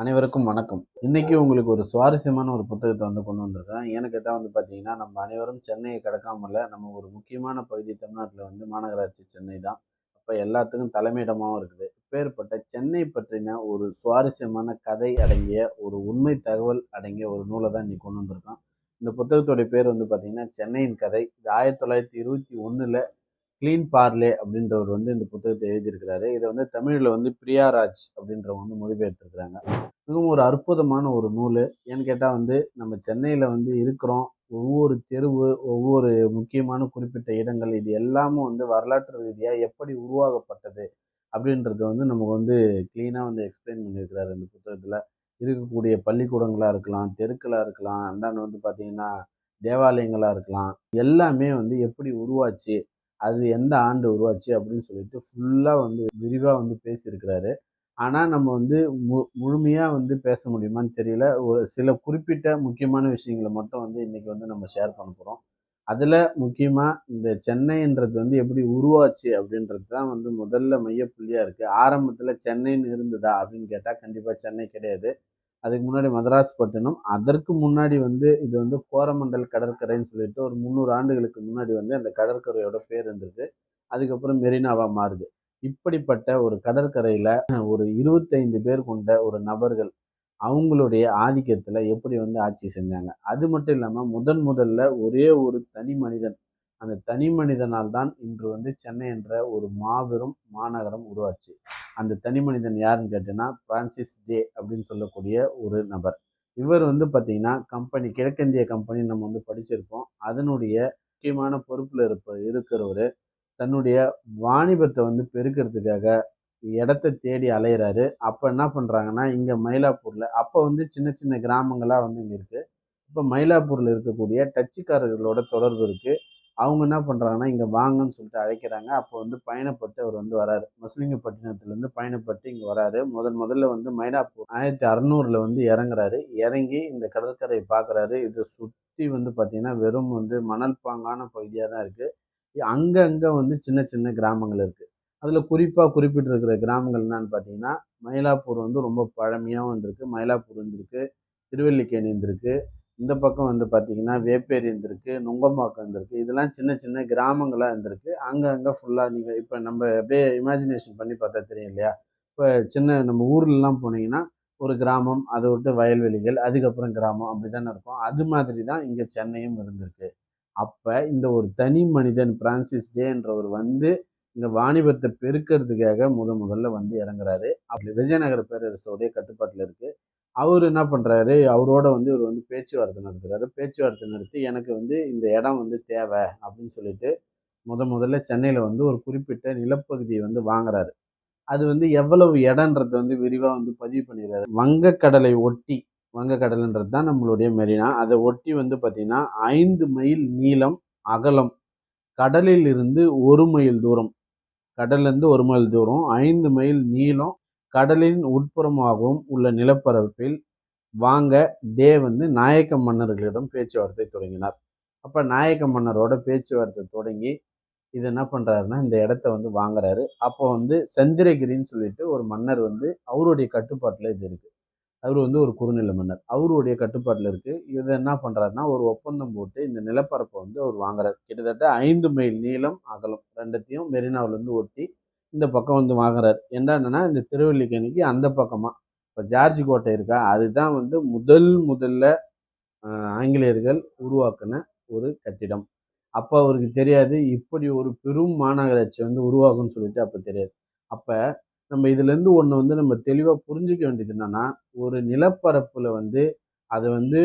அனைவருக்கும் வணக்கம். இன்னைக்கு உங்களுக்கு ஒரு சுவாரஸ்யமான ஒரு புத்தகத்தை வந்து கொண்டு வந்திருக்கேன். ஏன்னு கேட்டால் வந்து பார்த்தீங்கன்னா நம்ம அனைவரும் சென்னையை கடக்காமல நம்ம ஒரு முக்கியமான பகுதி தமிழ்நாட்டில் வந்து மாநகராட்சி சென்னை தான். அப்போ எல்லாத்துக்கும் தலைமையிடமாகவும் இருக்குது. பேர்பட்ட சென்னை பற்றின ஒரு சுவாரஸ்யமான கதை அடங்கிய ஒரு உண்மை தகவல் அடங்கிய ஒரு நூலை தான் இன்னைக்கு கொண்டு வந்திருக்கோம். இந்த புத்தகத்துடைய பேர் வந்து பார்த்தீங்கன்னா சென்னையின் கதை. இது ஆயிரத்தி தொள்ளாயிரத்தி இருபத்தி ஒன்றில் கிளீன் பார்லே அப்படின்றவர் வந்து இந்த புத்தகத்தை எழுதியிருக்கிறாரு. இதை வந்து தமிழில் வந்து பிரியாராஜ் அப்படின்றவங்க வந்து மொழிபெயர்த்திருக்கிறாங்க. மிகவும் ஒரு அற்புதமான ஒரு நூல். ஏன்னு கேட்டால் வந்து நம்ம சென்னையில் வந்து இருக்கிறோம். ஒவ்வொரு தெருவு ஒவ்வொரு முக்கியமான குறிப்பிட்ட இடங்கள் இது எல்லாமும் வந்து வரலாற்று ரீதியாக எப்படி உருவாக்கப்பட்டது அப்படின்றத வந்து நமக்கு வந்து க்ளீனாக வந்து எக்ஸ்பிளைன் பண்ணியிருக்கிறாரு இந்த புத்தகத்தில். இருக்கக்கூடிய பள்ளிக்கூடங்களாக இருக்கலாம் தெருக்களாக இருக்கலாம் அண்டாண்டு வந்து பார்த்திங்கன்னா தேவாலயங்களாக இருக்கலாம். எல்லாமே வந்து எப்படி உருவாச்சு அது எந்த ஆண்டு உருவாச்சு அப்படின்னு சொல்லிட்டு ஃபுல்லாக வந்து விரிவாக வந்து பேசியிருக்கிறாரு. ஆனால் நம்ம வந்து மு முழுமையாக வந்து பேச முடியுமான்னு தெரியல. ஒரு சில குறிப்பிட்ட முக்கியமான விஷயங்களை மட்டும் வந்து இன்றைக்கி வந்து நம்ம ஷேர் பண்ண போகிறோம் அதில் முக்கியமாக இந்த சென்னைன்றது வந்து எப்படி உருவாச்சு அப்படின்றது தான் வந்து முதல்ல மையப்புள்ளியாக இருக்குது ஆரம்பத்தில் சென்னைன்னு இருந்ததா அப்படின்னு கேட்டால் கண்டிப்பாக சென்னை கிடையாது. அதுக்கு முன்னாடி மதராஸ் பட்டினம் அதற்கு முன்னாடி வந்து இது வந்து கோரமண்டல் கடற்கரைன்னு சொல்லிட்டு ஒரு முந்நூறு ஆண்டுகளுக்கு முன்னாடி வந்து அந்த கடற்கரையோட பேர் இருந்திருக்கு. அதுக்கப்புறம் மெரினாவாக மாறுது. இப்படிப்பட்ட ஒரு கடற்கரையில் ஒரு இருபத்தைந்து பேர் கொண்ட ஒரு நபர்கள் அவங்களுடைய ஆதிக்கத்தில் எப்படி வந்து ஆட்சி செஞ்சாங்க. அது மட்டும் இல்லாமல் முதன் முதல்ல ஒரே ஒரு தனி மனிதன் அந்த தனி மனிதனால் தான் இன்று வந்து சென்னை என்ற ஒரு மாபெரும் மாநகரம் உருவாச்சு. அந்த தனி மனிதன் யாருன்னு கேட்டீங்கன்னா பிரான்சிஸ் டே அப்படின்னு சொல்லக்கூடிய ஒரு நபர். இவர் வந்து பார்த்திங்கன்னா கம்பெனி கிழக்கிந்திய கம்பெனி நம்ம வந்து படிச்சிருப்போம் அதனுடைய முக்கியமான பொறுப்பில் இருப்ப இருக்கிறவர் தன்னுடைய வாணிபத்தை வந்து பெருக்கிறதுக்காக இடத்த தேடி அலையிறாரு. அப்போ என்ன பண்ணுறாங்கன்னா இங்கே மயிலாப்பூரில் அப்போ வந்து சின்ன சின்ன கிராமங்களாக வந்து இங்கே இருக்குது இப்போ மயிலாப்பூரில் இருக்கக்கூடிய டச்சுக்காரர்களோட தொடர்பு இருக்குது அவங்க என்ன பண்ணுறாங்கன்னா இங்கே வாங்கன்னு சொல்லிட்டு அழைக்கிறாங்க. அப்போ வந்து பயணப்பட்டு அவர் வந்து வராரு. முஸ்லிங்கப்பட்டினத்துலேருந்து பயணப்பட்டு இங்கே வராரு. முதல் முதல்ல வந்து மயிலாப்பூர் ஆயிரத்தி அறநூறில் வந்து இறங்குறாரு. இறங்கி இந்த கடற்கரையை பார்க்குறாரு இதை சுற்றி வந்து பார்த்திங்கன்னா வெறும் வந்து மணல் பாங்கான பகுதியாக தான் இருக்குது அங்கங்கே வந்து சின்ன சின்ன கிராமங்கள் இருக்குது அதில் குறிப்பாக குறிப்பிட்டிருக்கிற கிராமங்கள் என்னன்னு பார்த்தீங்கன்னா மயிலாப்பூர் வந்து ரொம்ப பழமையாகவும் இருந்திருக்கு மயிலாப்பூர் இருந்திருக்கு திருவல்லிக்கேணி இருந்திருக்கு இந்த பக்கம் வந்து பார்த்திங்கன்னா வேப்பேரி இருந்திருக்கு நுங்கம்பாக்கம் இருந்திருக்கு. இதெல்லாம் சின்ன சின்ன கிராமங்களாக இருந்திருக்கு. அங்கங்கே ஃபுல்லாக நீங்கள் இப்போ நம்ம அப்படியே இமேஜினேஷன் பண்ணி பார்த்தா தெரியும் இல்லையா? இப்போ சின்ன நம்ம ஊர்லலாம் போனீங்கன்னா ஒரு கிராமம் அதை விட்டு வயல்வெளிகள் அதுக்கப்புறம் கிராமம் அப்படி தானே இருக்கும். அது மாதிரி தான் இங்கே சென்னையும் இருந்திருக்கு. அப்போ இந்த ஒரு தனி மனிதன் பிரான்சிஸ் டேன்றவர் வந்து இந்த வாணிபத்தை பெருக்கிறதுக்காக முத முதல்ல வந்து இறங்குறாரு. அப்படி விஜயநகர பேரரசோடைய கட்டுப்பாட்டில் இருக்குது அவர் என்ன பண்ணுறாரு அவரோட வந்து இவர் வந்து பேச்சுவார்த்தை நடத்துகிறாரு பேச்சுவார்த்தை நடத்தி எனக்கு வந்து இந்த இடம் வந்து தேவை அப்படின்னு சொல்லிட்டு முத முதல்ல சென்னையில் வந்து ஒரு குறிப்பிட்ட நிலப்பகுதியை வந்து வாங்குறாரு. அது வந்து எவ்வளவு இடன்றது வந்து விரிவாக வந்து பதிவு பண்ணிடுறாரு. வங்கக்கடலை ஒட்டி வங்கக்கடல்ன்றது தான் நம்மளுடைய மெரினா. அதை ஒட்டி வந்து பார்த்திங்கன்னா ஐந்து மைல் நீளம் அகலம். கடலில் இருந்து ஒரு மைல் தூரம். கடல்லேருந்து ஒரு மைல் தூரம். ஐந்து மைல் நீளம் கடலின் உட்புறமாகவும் உள்ள நிலப்பரப்பில் வாங்க தேவ் வந்து நாயக்க மன்னர்களிடம் பேச்சுவார்த்தை தொடங்கினார். அப்போ நாயக்க மன்னரோட பேச்சுவார்த்தை தொடங்கி இது என்ன பண்ணுறாருன்னா இந்த இடத்த வந்து வாங்குறாரு. அப்போ வந்து சந்திரகிரின்னு சொல்லிட்டு ஒரு மன்னர் வந்து அவருடைய கட்டுப்பாட்டில் இது இருக்குது அவர் வந்து ஒரு குறுநில மன்னர். அவருடைய கட்டுப்பாட்டில் இருக்குது இதை என்ன பண்ணுறாருன்னா ஒரு ஒப்பந்தம் போட்டு இந்த நிலப்பரப்பை வந்து அவர் வாங்குறாரு. கிட்டத்தட்ட ஐந்து மைல் நீளம் அகலம் ரெண்டத்தையும் மெரினாவிலேருந்து ஒட்டி இந்த பக்கம் வந்து வாங்குறாரு. என்னன்னா இந்த திருவல்லிக்கணிக்கு அந்த பக்கமாக இப்போ ஜார்ஜ் கோட்டை இருக்கா? அதுதான் வந்து முதல் முதல்ல ஆங்கிலேயர்கள் உருவாக்கின ஒரு கட்டிடம். அப்போ அவருக்கு தெரியாது இப்படி ஒரு பெரும் மாநகராட்சி வந்து உருவாகும்னு சொல்லிட்டு அப்போ தெரியாது. அப்போ நம்ம இதுலேருந்து ஒன்று வந்து நம்ம தெளிவாக புரிஞ்சிக்க வேண்டியது என்னென்னா ஒரு நிலப்பரப்பில் வந்து அதை வந்து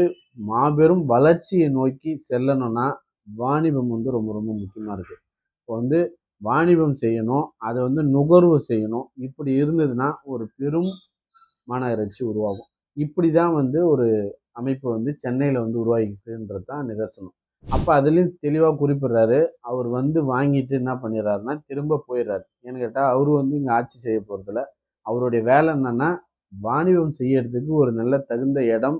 மாபெரும் வளர்ச்சியை நோக்கி செல்லணும்னா வாணிபம் வந்து ரொம்ப ரொம்ப முக்கியமாக இருக்குது இப்போ வந்து வாணிபம் செய்யணும் அதை வந்து நுகர்வு செய்யணும். இப்படி இருந்ததுன்னா ஒரு பெரும் மாநகராட்சி உருவாகும். இப்படி தான் வந்து ஒரு அமைப்பு வந்து சென்னையில் வந்து உருவாகிக்கிட்டுன்றது தான் நிதர்சனம். அப்போ அதுலேயும் தெளிவாக குறிப்பிடுறாரு. அவர் வந்து வாங்கிட்டு என்ன பண்ணிடுறாருன்னா திரும்ப போயிடுறாரு. ஏன்னு கேட்டால் அவர் வந்து இங்கே ஆட்சி செய்ய போகிறதில்ல அவருடைய வேலை என்னென்னா வாணிபம் செய்யறதுக்கு ஒரு நல்ல தகுந்த இடம்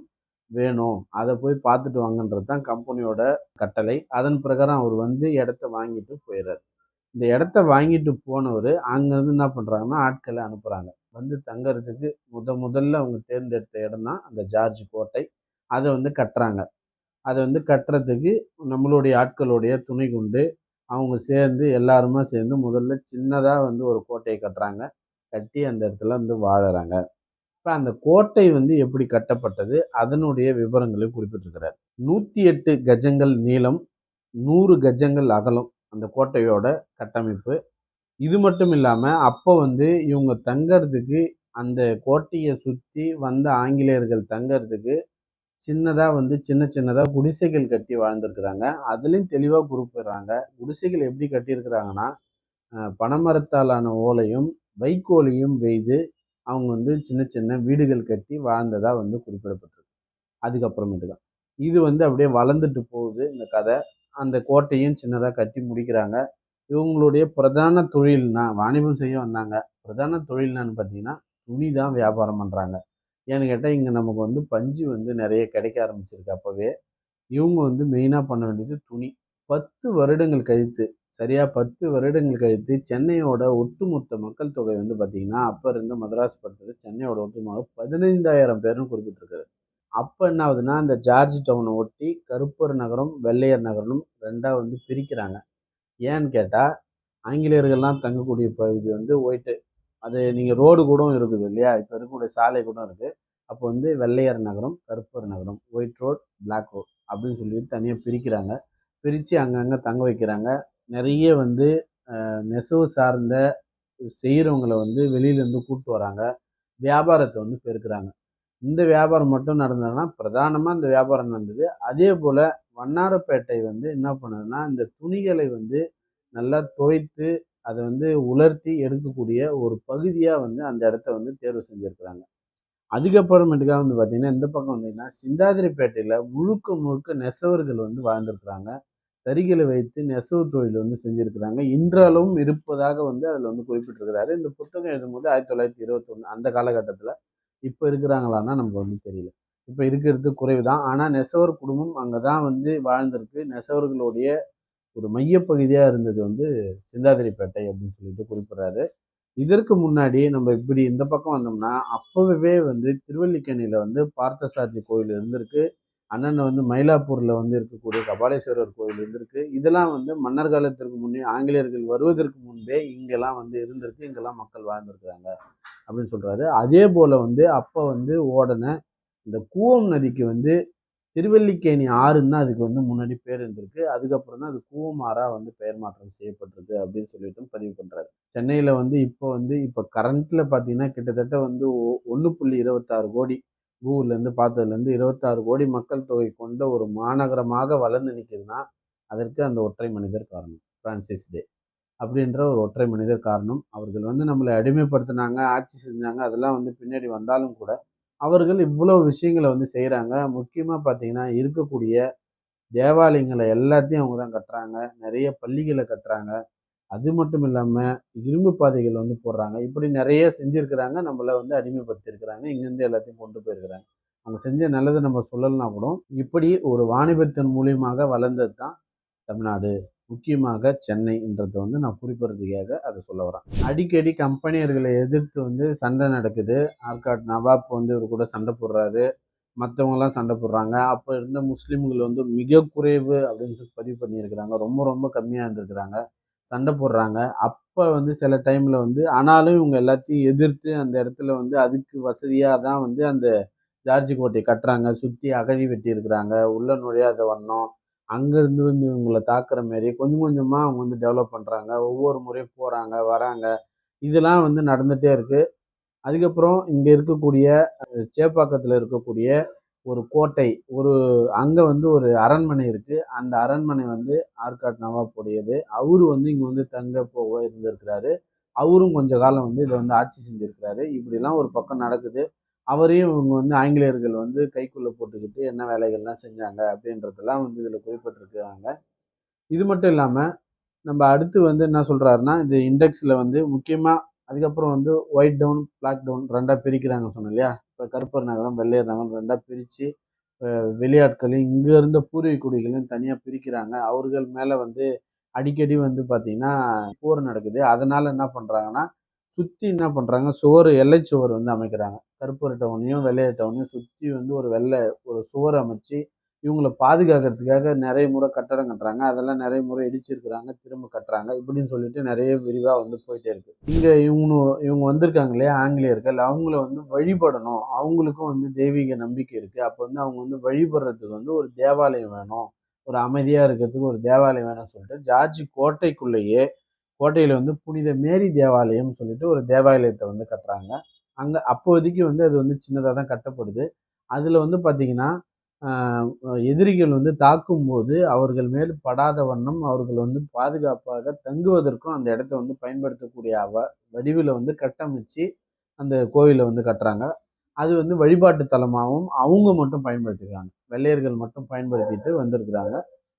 வேணும். அதை போய் பார்த்துட்டு வாங்கன்றது தான் கம்பெனியோட கட்டளை. அதன் பிரகாரம் அவர் வந்து இடத்த வாங்கிட்டு போயிடுறாரு. இந்த இடத்த வாங்கிட்டு போனவர் அங்கேருந்து என்ன பண்ணுறாங்கன்னா ஆட்களை அனுப்புகிறாங்க வந்து தங்கறதுக்கு முத முதல்ல அவங்க தேர்ந்தெடுத்த இடம் தான் அந்த ஜார்ஜ் கோட்டை. அதை வந்து கட்டுறாங்க. அதை வந்து கட்டுறதுக்கு நம்மளுடைய ஆட்களுடைய துணை கொண்டு அவங்க சேர்ந்து எல்லாருமா சேர்ந்து முதல்ல சின்னதாக வந்து ஒரு கோட்டையை கட்டுறாங்க. கட்டி அந்த இடத்துல வந்து வாழறாங்க. இப்போ அந்த கோட்டை வந்து எப்படி கட்டப்பட்டது? அதனுடைய விவரங்களை குறிப்பிட்டிருக்கிறார். நூற்றி எட்டு கஜங்கள் நீளம் நூறு கஜங்கள் அகலம். அந்த கோட்டையோட கட்டமைப்பு. இது மட்டும் இல்லாமல் அப்போ வந்து இவங்க தங்கிறதுக்கு அந்த கோட்டையை சுற்றி வந்த ஆங்கிலேயர்கள் தங்கிறதுக்கு சின்னதாக வந்து சின்ன சின்னதாக குடிசைகள் கட்டி வாழ்ந்துருக்குறாங்க. அதுலேயும் தெளிவாக குறிப்பிடுறாங்க. குடிசைகள் எப்படி கட்டியிருக்கிறாங்கன்னா பனைமரத்தாலான ஓலையும் வைக்கோலையும் வெய்து அவங்க வந்து சின்ன சின்ன வீடுகள் கட்டி வாழ்ந்ததாக வந்து குறிப்பிடப்பட்டிருக்கு. அதுக்கப்புறமேட்டுக்கா இது வந்து அப்படியே வளர்ந்துட்டு போகுது இந்த கதை. அந்த கோட்டையும் சின்னதாக கட்டி முடிக்கிறாங்க. இவங்களுடைய பிரதான தொழில்னா வாணிபம் செய்ய வந்தாங்க. பிரதான தொழில்னான்னு பார்த்தீங்கன்னா துணி தான் வியாபாரம் பண்ணுறாங்க ஏன்னு கேட்டால் இங்கே நமக்கு வந்து பஞ்சு வந்து நிறைய கிடைக்க ஆரம்பிச்சிருக்கு அப்போவே. இவங்க வந்து மெயினாக பண்ண வேண்டியது துணி. பத்து வருடங்கள் கழித்து சரியாக பத்து வருடங்கள் கழித்து சென்னையோட ஒட்டுமொத்த மக்கள் தொகை வந்து பார்த்திங்கன்னா அப்போ இருந்த மதராஸ் படத்தில் சென்னையோட ஒட்டுமொத்த பதினைந்தாயிரம் பேர்னு குறிப்பிட்டிருக்காரு. அப்போ என்ன ஆகுதுன்னா இந்த ஜார்ஜ் டவுனை ஒட்டி கருப்பர் நகரம் வெள்ளையர் நகரம் ரெண்டாக வந்து பிரிக்கிறாங்க. ஏன்னு கேட்டால் ஆங்கிலேயர்கள்லாம் தங்கக்கூடிய பகுதி வந்து ஒயிட்டு. அது நீங்கள் ரோடு கூட இருக்குது இல்லையா? இப்போ இருக்கக்கூடிய சாலை கூட இருக்குது அப்போ வந்து வெள்ளையர் நகரம் கருப்பர் நகரம் ஒயிட் ரோட் பிளாக் ரோட் அப்படின்னு சொல்லி தனியாக பிரிக்கிறாங்க. பிரித்து அங்கங்கே தங்க வைக்கிறாங்க. நிறைய வந்து நெசவு சார்ந்த செய்கிறவங்கள வந்து வெளியிலேருந்து கூப்பிட்டு வராங்க. வியாபாரத்தை வந்து பெருக்கிறாங்க. இந்த வியாபாரம் மட்டும் நடந்ததுன்னா பிரதானமாக இந்த வியாபாரம் நடந்தது. அதே போல் வண்ணாரப்பேட்டை வந்து என்ன பண்ணுதுன்னா இந்த துணிகளை வந்து நல்லா துவைத்து அதை வந்து உலர்த்தி எடுக்கக்கூடிய ஒரு பகுதியாக வந்து அந்த இடத்த வந்து தேர்வு செஞ்சுருக்கிறாங்க. அதுக்கப்புறமேட்டுக்காக வந்து பார்த்திங்கன்னா இந்த பக்கம் வந்தீங்கன்னா சிந்தாதிரிப்பேட்டையில் முழுக்க முழுக்க நெசவர்கள் வந்து வாழ்ந்துருக்குறாங்க. தறிகளை வைத்து நெசவு தொழில் வந்து செஞ்சுருக்கிறாங்க. இன்றளவும் இருப்பதாக வந்து அதில் வந்து குறிப்பிட்டிருக்கிறாரு. இந்த புத்தகம் எழுதும்போது ஆயிரத்தி தொள்ளாயிரத்தி இருபத்தொன்று அந்த காலகட்டத்தில் இப்போ இருக்கிறாங்களான்னா நமக்கு வந்து தெரியல. இப்போ இருக்கிறது குறைவு தான் ஆனால் நெசவர் குடும்பம் அங்கே தான் வந்து வாழ்ந்திருக்கு. நெசவர்களுடைய ஒரு மையப்பகுதியாக இருந்தது வந்து சிந்தாதிரிப்பேட்டை அப்படின்னு சொல்லிட்டு குறிப்பிட்றாரு. இதற்கு முன்னாடி நம்ம இப்படி இந்த பக்கம் வந்தோம்னா அப்போவே வந்து திருவல்லிக்கேணியில் வந்து பார்த்தசாரதி கோயில் இருந்திருக்கு. அண்ணன் வந்து மயிலாப்பூரில் வந்து இருக்கக்கூடிய கபாலேஸ்வரர் கோயில் இருந்திருக்கு. இதெல்லாம் வந்து மன்னர் காலத்திற்கு முன்னே ஆங்கிலேயர்கள் வருவதற்கு முன்பே இங்கெல்லாம் வந்து இருந்திருக்கு. இங்கெல்லாம் மக்கள் வாழ்ந்திருக்கிறாங்க அப்படின்னு சொல்கிறாரு அதே போல் வந்து அப்போ வந்து ஓடன இந்த கூவம் நதிக்கு வந்து திருவல்லிக்கேணி ஆறுன்னு தான் அதுக்கு வந்து முன்னாடி பேர் இருந்திருக்கு. அதுக்கப்புறம் தான் அது கூவம் ஆறாக வந்து பெயர் மாற்றம் செய்யப்பட்டிருக்கு அப்படின்னு சொல்லிட்டு பதிவு பண்ணுறாரு சென்னையில் வந்து இப்போ வந்து இப்போ கரண்ட்டில் பார்த்தீங்கன்னா கிட்டத்தட்ட வந்து ஒன்று புள்ளி இருபத்தாறு கோடி கூகுள்லேருந்து பார்த்ததுலேருந்து இருபத்தாறு கோடி மக்கள் தொகை கொண்ட ஒரு மாநகரமாக வளர்ந்து நிற்கிதுன்னா அதற்கு அந்த ஒற்றை மனிதர் காரணம் பிரான்சிஸ் டே அப்படின்ற ஒரு ஒற்றை மனிதர் காரணம். அவர்கள் வந்து நம்மளை அடிமைப்படுத்தினாங்க ஆட்சி செஞ்சாங்க அதெல்லாம் வந்து பின்னாடி வந்தாலும் கூட அவர்கள் இவ்வளோ விஷயங்களை வந்து செய்கிறாங்க முக்கியமாக பார்த்தீங்கன்னா இருக்கக்கூடிய தேவாலயங்களை எல்லாத்தையும் அவங்க தான் கட்டுறாங்க. நிறைய பள்ளிகளை கட்டுறாங்க. அது மட்டும் இல்லாமல் இரும்பு பாதைகள் வந்து போடுறாங்க. இப்படி நிறைய செஞ்சுருக்கிறாங்க. நம்மளை வந்து அடிமைப்படுத்தியிருக்கிறாங்க. இங்கேருந்து எல்லாத்தையும் கொண்டு போயிருக்கிறாங்க. அவங்க செஞ்ச நல்லதை நம்ம சொல்லலைனா கூட இப்படி ஒரு வாணிபத்தின் மூலியமாக வளர்ந்தது தான் தமிழ்நாடு. முக்கியமாக சென்னைன்றதை வந்து நான் குறிப்பிடுறதுக்காக அதை சொல்ல வரேன். அடிக்கடி கம்பெனியர்களை எதிர்த்து வந்து சண்டை நடக்குது. ஆர்காட் நவாப் வந்து இவர் கூட சண்டை போடுறாரு. மற்றவங்கலாம் சண்டை போடுறாங்க. அப்போ இருந்த முஸ்லீம்கள் வந்து மிக குறைவு அப்படின்னு சொல்லி பதிவு பண்ணியிருக்கிறாங்க. ரொம்ப ரொம்ப கம்மியாக இருந்திருக்கிறாங்க. சண்டை போடுறாங்க. அப்போ வந்து சில டைமில் வந்து ஆனாலும் இவங்க எல்லாத்தையும் எதிர்த்து அந்த இடத்துல வந்து அதுக்கு வசதியாக தான் வந்து அந்த ஜார்ஜி கோட்டையை கட்டுறாங்க. சுற்றி அகழி வெட்டி இருக்கிறாங்க உள்ள நுழையாத வண்ணம். அங்கேருந்து வந்து இவங்களை தாக்குற மாரி கொஞ்சம் கொஞ்சமாக அவங்க வந்து டெவலப் பண்ணுறாங்க ஒவ்வொரு முறையும் போகிறாங்க வராங்க. இதெல்லாம் வந்து நடந்துகிட்டே இருக்குது அதுக்கப்புறம் இங்கே இருக்கக்கூடிய சேப்பாக்கத்தில் இருக்கக்கூடிய ஒரு கோட்டை ஒரு அங்கே வந்து ஒரு அரண்மனை இருக்குது அந்த அரண்மனை வந்து ஆர்காட் நவாப்புடையது. அவரு வந்து இங்கே வந்து தங்க போக இருந்திருக்கிறாரு. அவரும் கொஞ்ச காலம் வந்து இதை வந்து ஆட்சி செஞ்சுருக்கிறாரு. இப்படிலாம் ஒரு பக்கம் நடக்குது. அவரையும் இவங்க வந்து ஆங்கிலேயர்கள் வந்து கைக்குள்ளே போட்டுக்கிட்டு என்ன வேலைகள்லாம் செஞ்சாங்க அப்படின்றதெல்லாம் வந்து இதில் குறிப்பிட்டிருக்கிறாங்க. இது மட்டும் இல்லாமல் நம்ம அடுத்து வந்து என்ன சொல்கிறாருன்னா இந்த இண்டெக்ஸில் வந்து முக்கியமாக அதுக்கப்புறம் வந்து ஒயிட் டவுன் பிளாக் டவுன் ரெண்டாக பிரிக்கிறாங்க சொன்னேன் இல்லையா இப்போ கருப்பர் நகரம் வெள்ளையர் நகரம் ரெண்டாக பிரித்து வெளியாட்களையும் இங்கே இருந்த பூர்வீக குடிகளையும் தனியாக பிரிக்கிறாங்க. அவர்கள் மேலே வந்து அடிக்கடி வந்து பார்த்திங்கன்னா போர் நடக்குது. அதனால் என்ன பண்ணுறாங்கன்னா சுற்றி என்ன பண்ணுறாங்க சுவர் எல்லை சுவர் வந்து அமைக்கிறாங்க. கருப்பு டவுனையும் வெள்ளையர் டவுனையும் சுற்றி வந்து ஒரு வெள்ளை ஒரு சுவர் அமைச்சு இவங்கள பாதுகாக்கிறதுக்காக நிறைய முறை கட்டடம் கட்டுறாங்க. அதெல்லாம் நிறைய முறை இடிச்சிருக்கிறாங்க திரும்ப கட்டுறாங்க இப்படின்னு சொல்லிட்டு நிறைய விரிவாக வந்து போயிட்டே இருக்கு. இங்கே இவங்க இவங்க வந்திருக்காங்க இல்லையா ஆங்கிலேயர்கள் அவங்கள வந்து வழிபடணும். அவங்களுக்கும் வந்து தெய்வீக நம்பிக்கை இருக்குது அப்போ வந்து அவங்க வந்து வழிபடுறதுக்கு வந்து ஒரு தேவாலயம் வேணும். ஒரு அமைதியாக இருக்கிறதுக்கு ஒரு தேவாலயம் வேணும்னு சொல்லிட்டு ஜார்ஜ் கோட்டைக்குள்ளேயே கோட்டையில் வந்து புனித மேரி தேவாலயம்னு சொல்லிட்டு ஒரு தேவாலயத்தை வந்து கட்டுறாங்க. அங்கே அப்போதைக்கு வந்து அது வந்து சின்னதாக தான் கட்டப்படுது. அதில் வந்து பார்த்திங்கன்னா எதிரிகள் வந்து தாக்கும்போது அவர்கள் மேல் படாத வண்ணம் அவர்கள் வந்து பாதுகாப்பாக தங்குவதற்கும் அந்த இடத்த வந்து பயன்படுத்தக்கூடிய அவ வடிவில் வந்து கட்டமைச்சு அந்த கோவிலை வந்து கட்டுறாங்க. அது வந்து வழிபாட்டு தலமாகவும் அவங்க மட்டும் பயன்படுத்திக்கிறாங்க. வெள்ளையர்கள் மட்டும் பயன்படுத்திட்டு வந்திருக்கிறாங்க.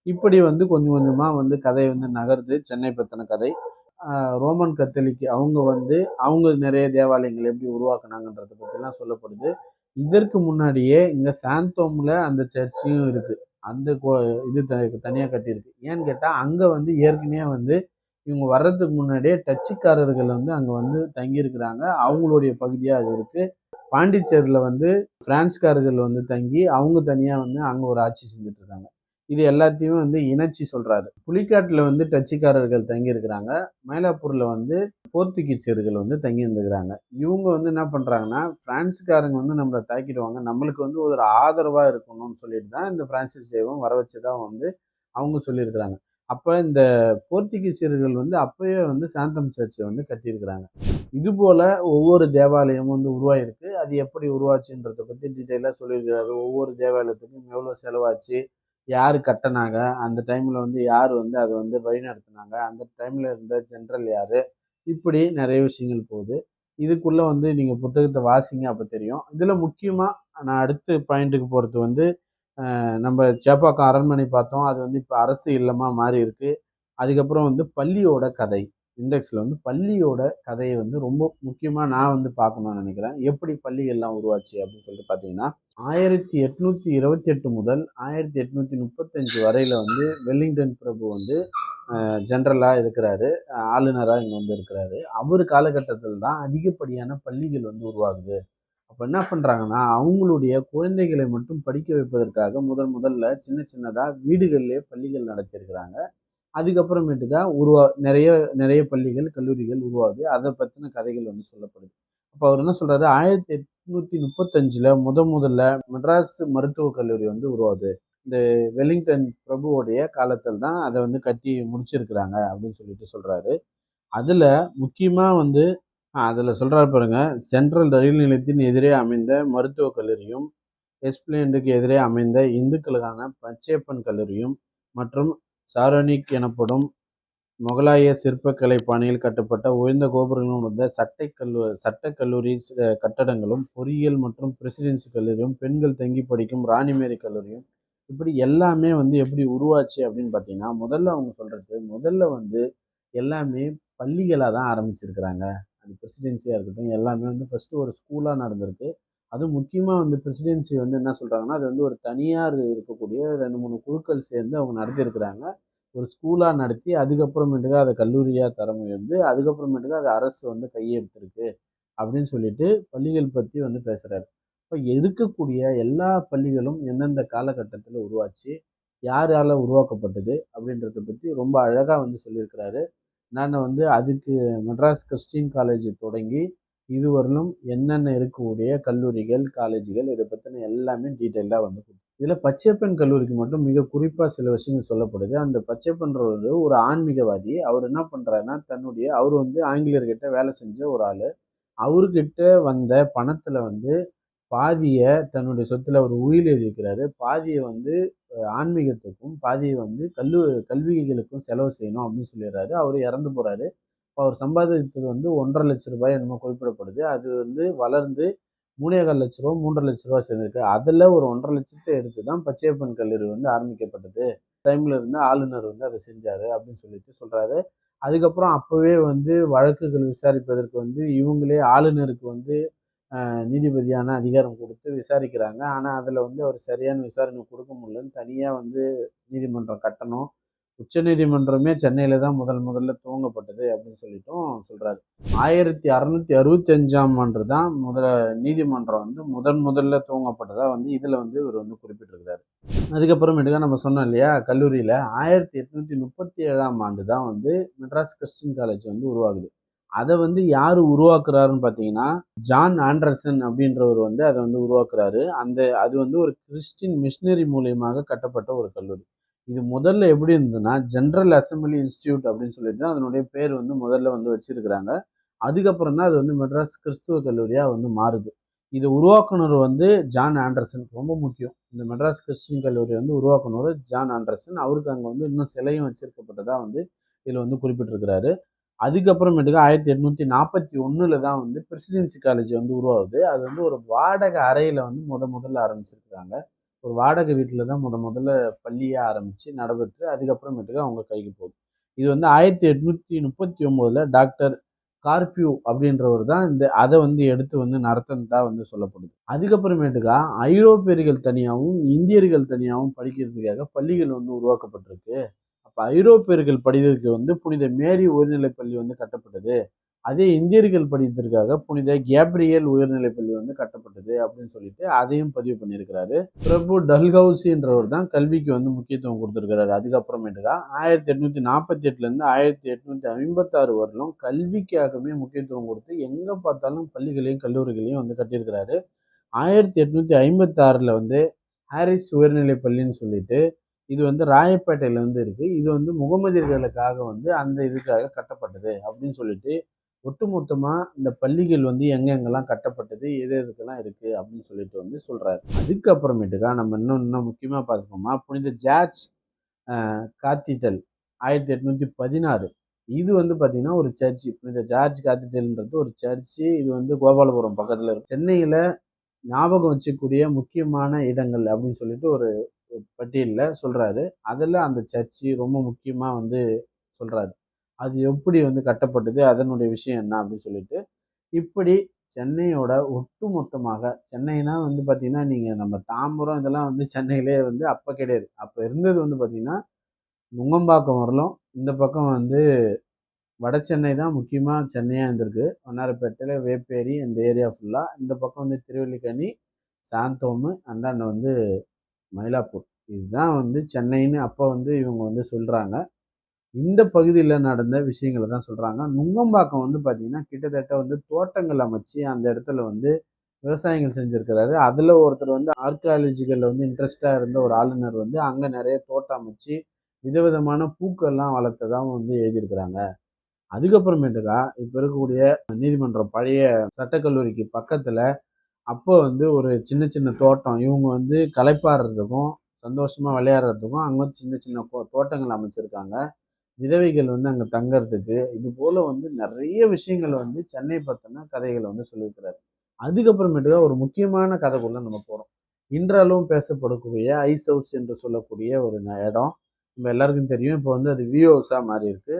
இப்படி வந்து கொஞ்சம் கொஞ்சமாக வந்து கதை வந்து நகருது. சென்னை பற்றின கதை. ரோமன் கத்தலிக்கு அவங்க வந்து அவங்க நிறைய தேவாலயங்கள் எப்படி உருவாக்குனாங்கன்றதை பற்றிலாம் சொல்லப்படுது. இதற்கு முன்னாடியே இங்கே சாந்தோமில் அந்த சர்ச்சையும் இருக்குது அந்த கோ இது த தனியாக கட்டியிருக்கு. ஏன்னு கேட்டால் அங்கே வந்து ஏற்கனவே வந்து இவங்க வர்றதுக்கு முன்னாடியே டச்சுக்காரர்கள் வந்து அங்கே வந்து தங்கியிருக்கிறாங்க. அவங்களுடைய பகுதியாக அது இருக்குது பாண்டிச்சேரியில் வந்து பிரான்ஸ்காரர்கள் வந்து தங்கி அவங்க தனியாக வந்து அங்கே ஒரு ஆட்சி செஞ்சுட்ருக்காங்க இது எல்லாத்தையும் வந்து இணைச்சி சொல்கிறாரு புலிக்காட்டில் வந்து டச்சுக்காரர்கள் தங்கியிருக்கிறாங்க. மயிலாப்பூரில் வந்து போர்த்துகீசியர்கள் வந்து தங்கி இருந்துக்கிறாங்க இவங்க வந்து என்ன பண்ணுறாங்கன்னா பிரான்ஸுக்காரங்க வந்து நம்மளை தாக்கிடுவாங்க. நம்மளுக்கு வந்து ஒரு ஆதரவாக இருக்கணும்னு சொல்லிட்டு தான் இந்த பிரான்சிஸ் டேவும் வர வச்சு தான் வந்து அவங்க சொல்லியிருக்கிறாங்க. அப்போ இந்த போர்த்துகீசியர்கள் வந்து அப்போயே வந்து சாந்தம் சர்ச்சை வந்து கட்டியிருக்கிறாங்க. இது போல் ஒவ்வொரு தேவாலயமும் வந்து உருவாயிருக்கு. அது எப்படி உருவாச்சுன்றதை பற்றி டீட்டெயிலாக சொல்லியிருக்கிறாரு. ஒவ்வொரு தேவாலயத்துக்கும் எவ்வளோ செலவாச்சு? யார் கட்டினாங்க? அந்த டைமில் வந்து யார் வந்து அதை வந்து வழிநடத்துனாங்க? அந்த டைமில் இருந்த ஜென்ரல் யார்? இப்படி நிறைய விஷயங்கள் போகுது. இதுக்குள்ளே வந்து நீங்கள் புத்தகத்தை வாசிங்க அப்போ தெரியும். இதில் முக்கியமாக நான் அடுத்த பாயிண்ட்டுக்கு போகிறது வந்து நம்ம சேப்பாக்கம் அரண்மனை பார்த்தோம். அது வந்து இப்போ அரசு இல்லமாக மாறி இருக்குது அதுக்கப்புறம் வந்து பள்ளியோட கதை. இண்டெக்ஸில் வந்து பள்ளியோட கதையை வந்து ரொம்ப முக்கியமாக நான் வந்து பார்க்கணும்னு நினைக்கிறேன். எப்படி பள்ளிகள்லாம் உருவாச்சு அப்படின்னு சொல்லிட்டு பார்த்தீங்கன்னா ஆயிரத்தி எட்நூற்றி இருபத்தி எட்டு முதல் ஆயிரத்தி எட்நூற்றி முப்பத்தஞ்சு வரையில் வந்து வெல்லிங்டன் பிரபு வந்து ஜென்ரலாக இருக்கிறாரு. ஆளுநராக இங்கே வந்து இருக்கிறாரு. அவர் காலகட்டத்தில் தான் அதிகப்படியான பள்ளிகள் வந்து உருவாகுது. அப்போ என்ன பண்ணுறாங்கன்னா அவங்களுடைய குழந்தைகளை மட்டும் படிக்க வைப்பதற்காக முதல் முதல்ல சின்ன சின்னதாக வீடுகளிலே பள்ளிகள் நடத்தியிருக்கிறாங்க. அதுக்கப்புறமேட்டுக்கா உருவா நிறைய நிறைய பள்ளிகள் கல்லூரிகள் உருவாகுது. அதை பற்றின கதைகள் வந்து சொல்லப்படுது. அப்போ அவர் என்ன சொல்கிறாரு ஆயிரத்தி எட்நூற்றி முப்பத்தஞ்சில் முத முதல்ல மெட்ராஸ் மருத்துவக் கல்லூரி வந்து உருவாகுது. இந்த வெல்லிங்டன் பிரபுவோடைய காலத்தில் தான் அதை வந்து கட்டி முடிச்சிருக்கிறாங்க அப்படின்னு சொல்லிட்டு சொல்கிறாரு அதில் முக்கியமாக வந்து அதில் சொல்கிறாரு பாருங்க சென்ட்ரல் ரயில் நிலையத்தின் எதிரே அமைந்த மருத்துவக் கல்லூரியும் எஸ்பிளேண்டுக்கு எதிரே அமைந்த இந்துக்களுக்கான பச்சையப்பன் கல்லூரியும் மற்றும் சாரோனிக் எனப்படும் முகலாய சிற்பக்கலை பாணியில் கட்டப்பட்ட உயர்ந்த கோபுரங்களும் உள்ள சட்டை கல்லூ சட்டக் கல்லூரி கட்டடங்களும் பொறியியல் மற்றும் பிரசிடென்சி கல்லூரியும் பெண்கள் தங்கி படிக்கும் ராணிமேரி கல்லூரியும் இப்படி எல்லாமே வந்து எப்படி உருவாச்சு அப்படின்னு பார்த்தீங்கன்னா முதல்ல அவங்க சொல்கிறது முதல்ல வந்து எல்லாமே பள்ளிகளாக தான் ஆரம்பிச்சிருக்கிறாங்க. அது பிரசிடென்சியாக இருக்கட்டும் எல்லாமே வந்து ஃபஸ்ட்டு ஒரு ஸ்கூலாக நடந்திருக்கு. அதுவும் முக்கியமாக வந்து பிரசிடென்சி வந்து என்ன சொல்கிறாங்கன்னா அது வந்து ஒரு தனியார் இருக்கக்கூடிய ரெண்டு மூணு குழுக்கள் சேர்ந்து அவங்க நடத்தியிருக்கிறாங்க. ஒரு ஸ்கூலாக நடத்தி அதுக்கப்புறமேட்டுக்கா அதை கல்லூரியாக தரம் உயர்ந்து அதுக்கப்புறமேட்டுக்கா அது அரசு வந்து கையெடுத்திருக்கு அப்படின்னு சொல்லிட்டு பள்ளிகள் பற்றி வந்து பேசுகிறாரு இப்போ இருக்கக்கூடிய எல்லா பள்ளிகளும் எந்தெந்த காலகட்டத்தில் உருவாச்சு யாரால் உருவாக்கப்பட்டது அப்படின்றத பற்றி ரொம்ப அழகாக வந்து சொல்லியிருக்கிறாரு. நான் வந்து அதுக்கு மெட்ராஸ் கிறிஸ்டின் காலேஜ் தொடங்கி இதுவரையிலும் என்னென்ன இருக்கக்கூடிய கல்லூரிகள் காலேஜுகள் இதை பற்றின எல்லாமே டீட்டெயிலாக வந்து இதில் பச்சையப்பன் கல்லூரிக்கு மட்டும் மிக குறிப்பாக சில விஷயங்கள் சொல்லப்படுது. அந்த பச்சையப்பன்றவர் ஒரு ஆன்மீகவாதி அவர் என்ன பண்ணுறாருன்னா தன்னுடைய அவர் வந்து ஆங்கிலேயர்கிட்ட வேலை செஞ்ச ஒரு ஆள். அவர்கிட்ட வந்த பணத்தில் வந்து பாதியை தன்னுடைய சொத்தில் அவர் உயில் எழுதி வைக்கிறாரு. பாதியை வந்து ஆன்மீகத்துக்கும் பாதியை வந்து கல்லு கல்விகளுக்கும் செலவு செய்யணும் அப்படின்னு சொல்லிடுறாரு. அவர் இறந்து போகிறாரு இப்போ அவர் சம்பாதித்தது வந்து ஒன்றரை லட்ச ரூபாய் என்னமோ குறிப்பிடப்படுது. அது வந்து வளர்ந்து மூணேகால் லட்ச ரூபா மூன்றரை லட்ச ரூபா சேர்ந்துருக்கு. அதில் ஒரு ஒன்றரை லட்சத்தை எடுத்து தான் பச்சையப்பன் கல்லூரி வந்து ஆரம்பிக்கப்பட்டது. டைமில் இருந்து ஆளுநர் வந்து அதை செஞ்சார் அப்படின்னு சொல்லிட்டு சொல்கிறாரு அதுக்கப்புறம் அப்போவே வந்து வழக்குகள் விசாரிப்பதற்கு வந்து இவங்களே ஆளுநருக்கு வந்து நீதிபதியான அதிகாரம் கொடுத்து விசாரிக்கிறாங்க. ஆனால் அதில் வந்து அவர் சரியான விசாரணை கொடுக்க முடியலன்னு தனியாக வந்து நீதிமன்றம் கட்டணும். உச்சநீதிமன்றமே சென்னையில் தான் முதல் முதல்ல துவங்கப்பட்டது அப்படின்னு சொல்லிட்டும் சொல்கிறாரு ஆயிரத்தி அறநூற்றி அறுபத்தி அஞ்சாம் ஆண்டு தான் முதல நீதிமன்றம் வந்து முதன் முதல்ல துவங்கப்பட்டதாக வந்து இதில் வந்து இவர் வந்து குறிப்பிட்டிருக்கிறாரு. அதுக்கப்புறமேட்டுக்கா நம்ம சொன்னோம் இல்லையா கல்லூரியில் ஆயிரத்தி எட்நூற்றி முப்பத்தி ஏழாம் ஆண்டு தான் வந்து மெட்ராஸ் கிறிஸ்டின் காலேஜ் வந்து உருவாகுது. அதை வந்து யார் உருவாக்குறாருன்னு பார்த்தீங்கன்னா ஜான் ஆண்டர்சன் அப்படின்றவர் வந்து அதை வந்து உருவாக்குறாரு. அந்த அது வந்து ஒரு கிறிஸ்டின் மிஷினரி மூலியமாக கட்டப்பட்ட ஒரு கல்லூரி. இது முதல்ல எப்படி இருந்ததுன்னா ஜென்ரல் அசம்பிளி இன்ஸ்டியூட் அப்படின்னு சொல்லிட்டு தான் அதனுடைய பேர் வந்து முதல்ல வந்து வச்சுருக்கிறாங்க. அதுக்கப்புறம் தான் அது வந்து மெட்ராஸ் கிறிஸ்துவ கல்லூரியாக வந்து மாறுது. இது உருவாக்குனர் வந்து ஜான் ஆண்டர்சன் ரொம்ப முக்கியம். இந்த மெட்ராஸ் கிறிஸ்டின் கல்லூரி வந்து உருவாக்குனர் ஜான் ஆண்டர்சன் அவருக்கு அங்கே வந்து இன்னும் சிலையும் வச்சிருக்கப்பட்டதாக வந்து இதில் வந்து குறிப்பிட்டிருக்கிறாரு. அதுக்கப்புறமேட்டுக்கு ஆயிரத்தி எட்நூற்றி நாற்பத்தி ஒன்றில் தான் வந்து பிரசிடென்சி காலேஜ் வந்து உருவாகுது. அது வந்து ஒரு வாடகை அறையில் வந்து முத முதல்ல ஆரம்பிச்சிருக்கிறாங்க. ஒரு வாடகை வீட்டில் தான் முத முதல்ல பள்ளியாக ஆரம்பித்து நடைபெற்று அதுக்கப்புறமேட்டுக்கு அவங்க கைக்கு போகுது. இது வந்து ஆயிரத்தி எட்நூற்றி முப்பத்தி ஒம்போதில் டாக்டர் கார்பியூ அப்படின்றவர் தான் இந்த அதை வந்து எடுத்து வந்து நடத்தினதாக வந்து சொல்லப்படுது. அதுக்கப்புறமேட்டுக்கா ஐரோப்பியர்கள் தனியாகவும் இந்தியர்கள் தனியாகவும் படிக்கிறதுக்காக பள்ளிகள் வந்து உருவாக்கப்பட்டிருக்கு. அப்போ ஐரோப்பியர்கள் படிக்கிறதுக்கு வந்து புனித மேரி உயர்நிலைப் பள்ளி வந்து கட்டப்பட்டது. அதே இந்தியர்கள் படித்ததற்காக புனித கேப்ரியல் உயர்நிலைப் பள்ளி வந்து கட்டப்பட்டது அப்படின்னு சொல்லிட்டு அதையும் பதிவு பண்ணியிருக்கிறாரு. பிரபு டல்ஹவுசின்றவர் தான் கல்விக்கு வந்து முக்கியத்துவம் கொடுத்துருக்கிறாரு. அதுக்கப்புறமேட்டுக்கா ஆயிரத்தி எட்நூத்தி நாற்பத்தி எட்டுலேருந்து ஆயிரத்தி எட்நூத்தி ஐம்பத்தாறு வரலும் கல்விக்காகவே முக்கியத்துவம் கொடுத்து எங்கே பார்த்தாலும் பள்ளிகளையும் கல்லூரிகளையும் வந்து கட்டியிருக்கிறாரு. ஆயிரத்தி எட்நூத்தி ஐம்பத்தாறில் வந்து ஹாரிஸ் உயர்நிலைப் பள்ளின்னு சொல்லிட்டு இது வந்து ராயப்பேட்டையில இருந்து இருக்கு. இது வந்து முகமதியர்களுக்காக வந்து அந்த இதுக்காக கட்டப்பட்டது அப்படின்னு சொல்லிட்டு ஒட்டுமொத்தமாக இந்த பள்ளிகள் வந்து எங்கெங்கெல்லாம் கட்டப்பட்டது எது எதுக்கெல்லாம் இருக்குது அப்படின்னு சொல்லிட்டு வந்து சொல்கிறார் அதுக்கப்புறமேட்டுக்கா நம்ம இன்னும் இன்னும் முக்கியமாக பார்த்துக்கோமா புனித ஜார்ஜ் காத்திட்டல் ஆயிரத்தி எட்நூற்றி பதினாறு. இது வந்து பார்த்திங்கன்னா ஒரு சர்ச்சு. புனித ஜார்ஜ் காத்திட்டல்ன்றது ஒரு சர்ச்சு. இது வந்து கோபாலபுரம் பக்கத்தில் இருக்கு. சென்னையில் ஞாபகம் வச்சுக்கூடிய முக்கியமான இடங்கள் அப்படின்னு சொல்லிட்டு ஒரு பட்டியலில் சொல்கிறாரு அதில் அந்த சர்ச்சு ரொம்ப முக்கியமாக வந்து சொல்கிறாரு அது எப்படி வந்து கட்டப்பட்டது அதனுடைய விஷயம் என்ன அப்படின்னு சொல்லிட்டு இப்படி சென்னையோட ஒட்டு மொத்தமாக சென்னைனா வந்து பார்த்திங்கன்னா நீங்கள் நம்ம தாம்பரம் இதெல்லாம் வந்து சென்னையிலே வந்து அப்போ கிடையாது. அப்போ இருந்தது வந்து பார்த்திங்கன்னா நுங்கம்பாக்கம் வரலும் இந்த பக்கம் வந்து வட சென்னை தான் முக்கியமாக சென்னையாக இருந்திருக்கு. வண்ணாரப்பேட்டையில் வேப்பேரி இந்த ஏரியா ஃபுல்லாக இந்த பக்கம் வந்து திருவல்லிக்கனி சாந்தோமு அண்டாண்ட வந்து மயிலாப்பூர். இதுதான் வந்து சென்னைன்னு அப்போ வந்து இவங்க வந்து சொல்கிறாங்க இந்த பகுதியில் நடந்த விஷயங்களை தான் சொல்கிறாங்க நுங்கம்பாக்கம் வந்து பார்த்திங்கன்னா கிட்டத்தட்ட வந்து தோட்டங்கள் அமைச்சு அந்த இடத்துல வந்து விவசாயங்கள் செஞ்சுருக்கிறாரு. அதில் ஒருத்தர் வந்து ஆர்கியாலஜிக்கலில் வந்து இன்ட்ரெஸ்டாக இருந்த ஒரு ஆளுநர் வந்து அங்கே நிறைய தோட்டம் அமைச்சு விதவிதமான பூக்கள்லாம் வளர்த்ததாகவும் வந்து எழுதியிருக்கிறாங்க. அதுக்கப்புறமேட்டுக்கா இப்போ இருக்கக்கூடிய நீதிமன்றம் பழைய சட்டக்கல்லூரிக்கு பக்கத்தில் அப்போ வந்து ஒரு சின்ன சின்ன தோட்டம் இவங்க வந்து களைப்பாடுறதுக்கும் சந்தோஷமாக விளையாடுறதுக்கும் அங்கே சின்ன சின்ன தோட்டங்கள் அமைச்சிருக்காங்க. விதவைகள் வந்து அங்கே தங்கறதுக்கு இது போல் வந்து நிறைய விஷயங்கள் வந்து சென்னை பற்றின கதைகளை வந்து சொல்லியிருக்கிறாரு. அதுக்கப்புறமேட்டுக்கா ஒரு முக்கியமான கதைக்குள்ளே நம்ம போகிறோம் இன்றளவும் பேசப்படக்கூடிய ஐஸ் ஹவுஸ் என்று சொல்லக்கூடிய ஒரு இடம். நம்ம எல்லாருக்கும் தெரியும் இப்போ வந்து அது வியூ மாறி இருக்கு.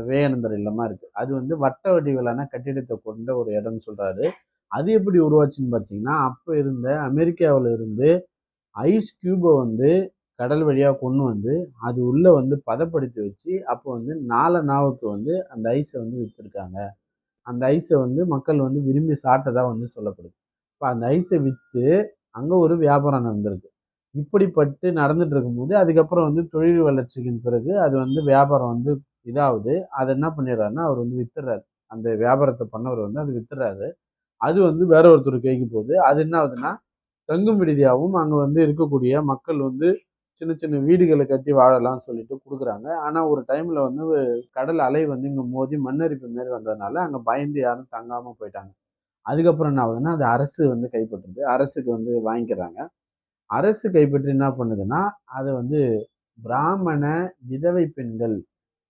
விவேகானந்தர் இல்லமாக இருக்குது அது வந்து வட்ட வடிவிலான கட்டிடத்தை கொண்ட ஒரு இடம்னு சொல்கிறாரு அது எப்படி உருவாச்சுன்னு பார்த்தீங்கன்னா அப்போ இருந்த அமெரிக்காவில் இருந்து ஐஸ் கியூபை வந்து கடல் வழியாக கொண்டு வந்து அது உள்ளே வந்து பதப்படுத்தி வச்சு அப்போ வந்து நால நாவுக்கு வந்து அந்த ஐஸை வந்து விற்றுருக்காங்க அந்த ஐஸை வந்து மக்கள் வந்து விரும்பி சாப்பிட்டதாக வந்து சொல்லப்படுது. இப்போ அந்த ஐஸை விற்று அங்கே ஒரு வியாபாரம் நடந்திருக்கு. இப்படிப்பட்டு நடந்துட்டு இருக்கும்போது அதுக்கப்புறம் வந்து தொழில் வளர்ச்சிக்கின் பிறகு அது வந்து வியாபாரம் வந்து இதாகுது. அதை என்ன பண்ணிடுறாருன்னா அவர் வந்து வித்துறாரு அந்த வியாபாரத்தை பண்ணவர் வந்து அது வித்துறாரு அது வந்து வேற ஒருத்தர் கைக்கு போகுது. அது என்ன ஆகுதுன்னா தங்கும் விடுதியாகவும் அங்கே வந்து இருக்கக்கூடிய மக்கள் வந்து சின்ன சின்ன வீடுகளை கட்டி வாழலாம்னு சொல்லிட்டு கொடுக்குறாங்க. ஆனால் ஒரு டைமில் வந்து கடல் அலை வந்து இங்கே மோதி மண்ணரிப்பு மாரி வந்ததுனால அங்கே பயந்து யாரும் தங்காமல் போயிட்டாங்க. அதுக்கப்புறம் என்ன ஆகுதுன்னா அது அரசு வந்து கைப்பற்றுது. அரசுக்கு வந்து வாங்கிக்கிறாங்க. அரசு கைப்பற்றி என்ன பண்ணுதுன்னா அதை வந்து பிராமண விதவை பெண்கள்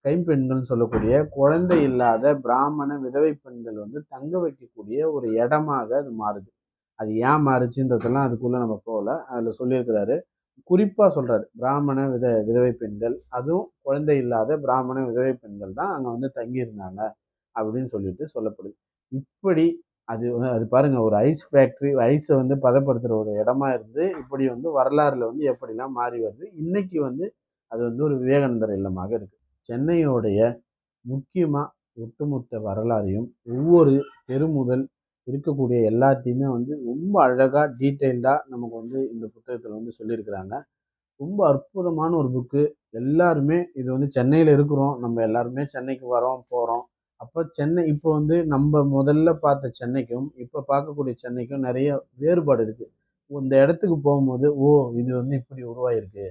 கைம்பெண்கள்னு சொல்லக்கூடிய குழந்தை இல்லாத பிராமண விதவை பெண்கள் வந்து தங்க வைக்கக்கூடிய ஒரு இடமாக அது மாறுது. அது ஏன் மாறுச்சுன்றதெல்லாம் அதுக்குள்ளே நம்ம போகல. அதில் சொல்லியிருக்கிறாரு குறிப்பாக சொல்கிறாரு பிராமண வித விதவை பெண்கள் அதுவும் குழந்தை இல்லாத பிராமண விதவை பெண்கள் தான் அங்கே வந்து தங்கியிருந்தாங்க அப்படின்னு சொல்லிட்டு சொல்லப்படுது. இப்படி அது அது பாருங்கள் ஒரு ஐஸ் ஃபேக்ட்ரி ஐஸை வந்து பதப்படுத்துகிற ஒரு இடமா இருந்து இப்படி வந்து வரலாறுல வந்து எப்படிலாம் மாறி வருது இன்னைக்கு வந்து அது வந்து ஒரு விவேகானந்தர் இல்லமாக இருக்குது சென்னையோடைய முக்கியமாக ஒட்டுமொத்த வரலாறையும் ஒவ்வொரு தெரு முதல் இருக்கக்கூடிய எல்லாத்தையுமே வந்து ரொம்ப அழகாக டீட்டெயில்டாக நமக்கு வந்து இந்த புத்தகத்தில் வந்து சொல்லியிருக்கிறாங்க. ரொம்ப அற்புதமான ஒரு புக்கு. எல்லாருமே இது வந்து சென்னையில் இருக்கிறோம். நம்ம எல்லாருமே சென்னைக்கு வரோம் போகிறோம் அப்போ சென்னை இப்போ வந்து நம்ம முதல்ல பார்த்த சென்னைக்கும் இப்போ பார்க்கக்கூடிய சென்னைக்கும் நிறைய வேறுபாடு இருக்குது இந்த இடத்துக்கு போகும்போது ஓ இது வந்து இப்படி உருவாயிருக்கு.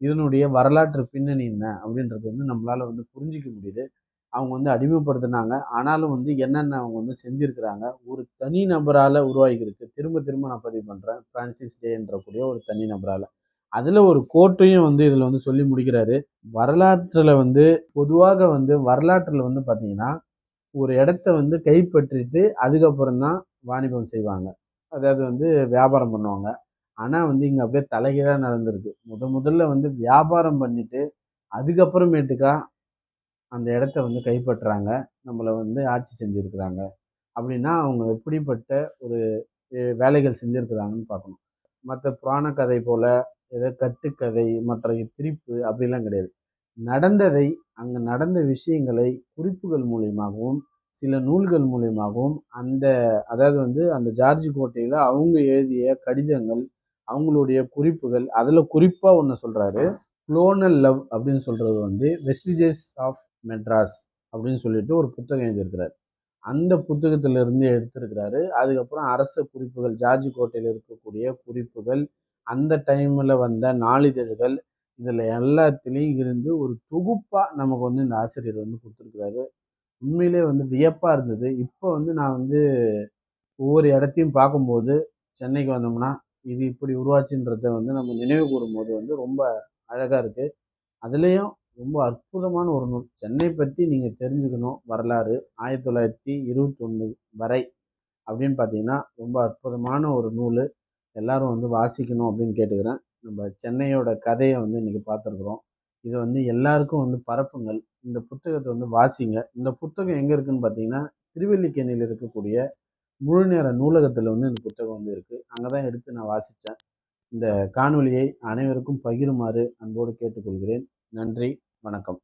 இதனுடைய வரலாற்று பின்னணி என்ன? அப்படின்றது வந்து நம்மளால் வந்து புரிஞ்சிக்க முடியுது. அவங்க வந்து அடிமைப்படுத்தினாங்க. ஆனாலும் வந்து என்னென்ன அவங்க வந்து செஞ்சுருக்கிறாங்க ஒரு தனி நபரால் உருவாகியிருக்கு. திரும்ப திரும்ப நான் பதிவு பண்ணுறேன் ஃப்ரான்சிஸ் டேன்றக்கூடிய ஒரு தனி நபரால். அதில் ஒரு கோட்டையும் வந்து இதில் வந்து சொல்லி முடிக்கிறாரு. வரலாற்றில் வந்து பொதுவாக வந்து வரலாற்றில் வந்து பார்த்திங்கன்னா ஒரு இடத்த வந்து கைப்பற்றிட்டு அதுக்கப்புறம் தான் வாணிபம் செய்வாங்க. அதாவது வந்து வியாபாரம் பண்ணுவாங்க. ஆனால் வந்து இங்கே அப்படியே தலைகீழாக நடந்திருக்கு. முத முதல்ல வந்து வியாபாரம் பண்ணிட்டு அதுக்கப்புறமேட்டுக்கா அந்த இடத்த வந்து கைப்பற்றுறாங்க நம்மளை வந்து ஆட்சி செஞ்சுருக்கிறாங்க. அப்படின்னா அவங்க எப்படிப்பட்ட ஒரு வேலைகள் செஞ்சுருக்கிறாங்கன்னு பார்க்கணும். மற்ற புராண கதை போல் ஏதோ கட்டுக்கதை மற்ற திரிப்பு அப்படிலாம் கிடையாது. நடந்ததை அங்கே நடந்த விஷயங்களை குறிப்புகள் மூலியமாகவும் சில நூல்கள் மூலியமாகவும் அந்த அதாவது வந்து அந்த ஜார்ஜ் கோட்டையில் அவங்க எழுதிய கடிதங்கள் அவங்களுடைய குறிப்புகள் அதில் குறிப்பாக ஒன்று சொல்கிறாரு குளோனல் லவ் அப்படின்னு சொல்கிறது வந்து வெஸ்டிஜஸ் ஆஃப் மெட்ராஸ் அப்படின்னு சொல்லிட்டு ஒரு புத்தகம் எழுதியிருக்கிறார். அந்த புத்தகத்திலிருந்து எடுத்திருக்கிறாரு. அதுக்கப்புறம் அரச குறிப்புகள் ஜார்ஜி கோட்டையில் இருக்கக்கூடிய குறிப்புகள் அந்த டைமில் வந்த நாளிதழ்கள் இதில் எல்லாத்துலேயும் இருந்து ஒரு தொகுப்பாக நமக்கு வந்து இந்த ஆசிரியர் வந்து கொடுத்துருக்குறாரு. உண்மையிலே வந்து வியப்பாக இருந்தது. இப்போ வந்து நான் வந்து ஒவ்வொரு இடத்தையும் பார்க்கும்போது சென்னைக்கு வந்தோம்னா இது இப்படி உருவாச்சுன்றதை வந்து நம்ம நினைவு கூறும்போது வந்து ரொம்ப அழகாக இருக்குது அதுலேயும் ரொம்ப அற்புதமான ஒரு நூல். சென்னை பற்றி நீங்கள் தெரிஞ்சுக்கணும் வரலாறு ஆயிரத்தி தொள்ளாயிரத்தி இருபத்தொன்று வரை அப்படின்னு பார்த்தீங்கன்னா ரொம்ப அற்புதமான ஒரு நூல். எல்லாரும் வந்து வாசிக்கணும் அப்படின்னு கேட்டுக்கிறேன். நம்ம சென்னையோட கதையை வந்து இன்றைக்கி பார்த்துருக்குறோம். இதை வந்து எல்லாருக்கும் வந்து பரப்புங்கள். இந்த புத்தகத்தை வந்து வாசிங்க. இந்த புத்தகம் எங்கே இருக்குதுன்னு பார்த்தீங்கன்னா திருவல்லிக்கேணியில் இருக்கக்கூடிய முழுநேர நூலகத்தில் வந்து இந்த புத்தகம் வந்து இருக்குது அங்கே தான் எடுத்து நான் வாசித்தேன் இந்த காணொலியை அனைவருக்கும் பகிருமாறு அன்போடு கேட்டுக்கொள்கிறேன். நன்றி வணக்கம்.